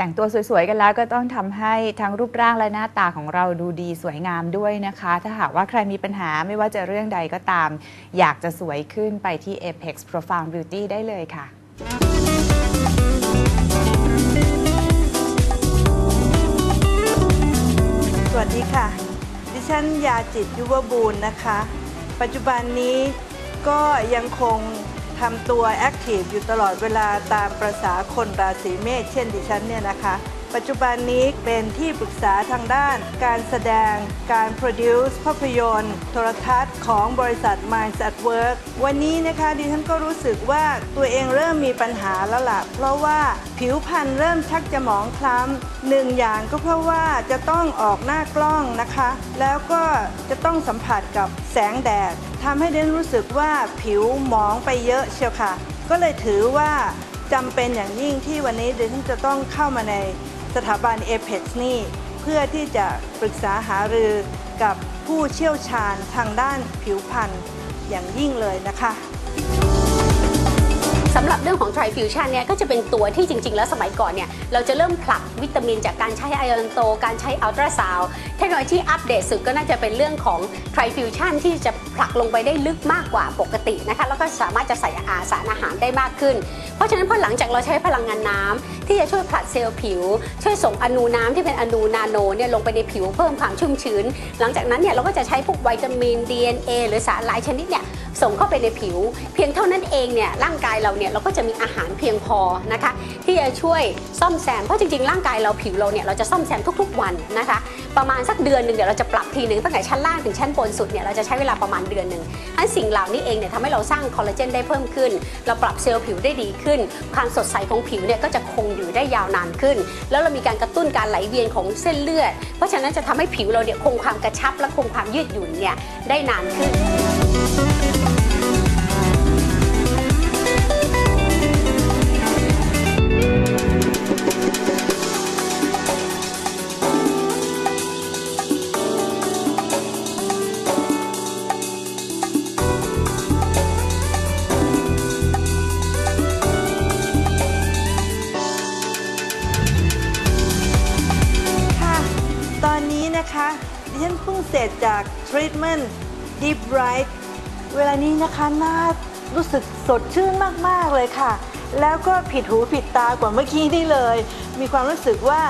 แต่งตัวสวยๆ กันแล้วก็ต้องทำให้ทั้งรูปร่างและหน้าตาของเราดูดีสวยงามด้วยนะคะ ถ้าหากว่าใครมีปัญหาไม่ว่าจะเรื่องใดก็ตาม อยากจะสวยขึ้นไปที่ Apex Profound Beauty ได้เลยค่ะสวัสดีค่ะ ดิฉันยาจิตยุวบูรณ์นะคะ ปัจจุบันนี้ก็ยังคง ทำตัวแอคทีฟอยู่ตลอดเวลาตามประษาคนราศีเมษเช่นดิฉันเนี่ยนะคะปัจจุบันนี้เป็นที่ปรึกษาทางด้าน การแสดง การโปรดิวซ์ภาพยนตร์ โทรทัศน์ของบริษัท Minds at Work วันนี้นะคะดิฉันก็รู้สึกว่าตัวเองเริ่มมีปัญหาแล้วล่ะ เพราะว่าผิวพรรณเริ่มชักจะหมองคล้ำหนึ่งอย่างก็เพราะว่าจะต้องออกหน้ากล้องนะคะ แล้วก็จะต้องสัมผัสกับแสงแดดทำให้ดิฉันรู้สึกว่าผิวหมองไปเยอะเชียวค่ะ ก็เลยถือว่าจำเป็นอย่างยิ่งที่วันนี้ดิฉันจะต้องเข้ามาใน สถาบัน Apex นี่เพื่อที่จะปรึกษาหารือกับผู้เชี่ยวชาญทางด้านผิวพรรณอย่างยิ่งเลยนะคะ สำหรับเรื่องของ Trifusion เนี่ยก็จะเป็นตัวที่จริง ๆ แล้วสมัยก่อนเนี่ยเราจะเริ่มผลักวิตามินจากการใช้ไอออนโต การใช้อัลตราซาวเทคโนโลยีอัปเดตสุดก็น่าจะเป็นเรื่องของ Trifusion ที่จะผลักลงไปได้ลึกมากกว่าปกตินะคะแล้วก็สามารถจะใส่อาสารอาหารได้มากขึ้น เพราะฉะนั้นพอหลังจากเราใช้พลังงานน้ำที่จะช่วยผลัดเซลล์ผิว ช่วยส่งอนูน้ำที่เป็นอนูนาโนเนี่ยลงไปในผิวเพิ่มความชุ่มชื้น หลังจากนั้นเนี่ยเราก็จะใช้พวกวิตามิน DNA หรือสารหลายชนิดเนี่ยส่งเข้าไปในผิว เพียงเท่านั้นเองเนี่ยร่างกายเราเนี่ยเราก็จะมีอาหารเพียงพอนะคะ ที่จะช่วยซ่อมแซมเพราะจริงๆร่างกายเราผิวเราเนี่ยเราจะซ่อมแซมทุกๆวันนะคะ ประมาณสักเดือนหนึ่งเดี๋ยวเราจะปรับทีหนึ่งตั้งแต่ชั้นล่างถึงชั้นบนสุดเนี่ยเราจะใช้เวลาประมาณเดือนหนึ่งอันสิ่งเหล่านี้เองเนี่ยทำให้เราสร้างคอลลาเจนได้เพิ่มขึ้น เราปรับเซลล์ผิวได้ดีขึ้น ความสดใสของผิวเนี่ยก็จะคงอยู่ได้ยาวนานขึ้น แล้วเรามีการกระตุ้นการไหลเวียนของเส้นเลือด เพราะฉะนั้นจะทำให้ผิวเราเนี่ยคงความกระชับและคงความยืดหยุ่นเนี่ยได้นานขึ้น นะคะ ดิฉันเพิ่งเสร็จจากทรีทเมนต์ Deep Bright เวลานี้นะคะหน้ารู้สึกสดชื่นมาก ๆ เลยค่ะ แล้วก็ผิดหูผิดตากว่าเมื่อกี้นี่เลย มีความรู้สึกว่า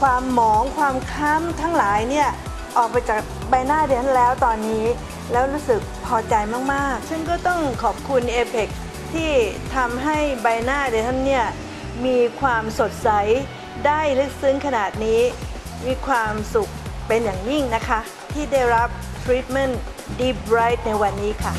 ความหมองความค้ำทั้งหลายเนี่ยออกไปจากใบหน้าเดิฉันแล้วตอนนี้ แล้วรู้สึกพอใจมากๆฉันก็ต้องขอบคุณ Apex ที่ทำให้ใบหน้าเดิฉันเนี่ยมีความสดใสได้ลึกซึ้งขนาดนี้ มีความสุข เป็นอย่างยิ่งนะคะ ที่ได้รับทรีทเมนต์ดีบไรท์ในวันนี้ค่ะ